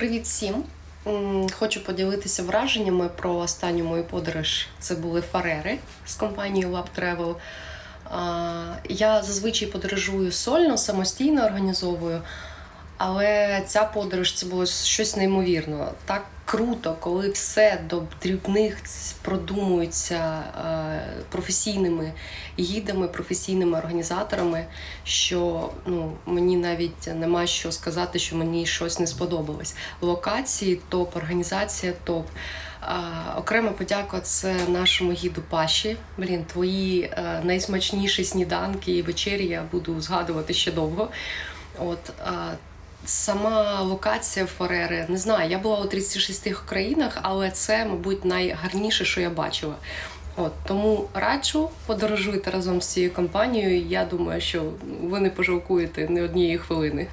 Привіт всім! Хочу поділитися враженнями про останню мою подорож. Це були Фарери з компанією Lab Travel. Я зазвичай подорожую сольно, самостійно організовую, але ця подорож це було щось неймовірне. Так круто, коли все до дрібних продумується е, професійними гідами, професійними організаторами, що ну, мені навіть нема що сказати, що мені щось не сподобалось. Локації топ, організація топ. Окрема подяка це нашому гіду Паші. Блін, твої е, найсмачніші сніданки і вечері я буду згадувати ще довго. От, Сама локація Форери, не знаю, я була у 36 країнах, але це, мабуть, найгарніше, що я бачила. От тому раджу подорожуйте разом з цією компанією. Я думаю, що ви не пожалкуєте не однієї хвилини.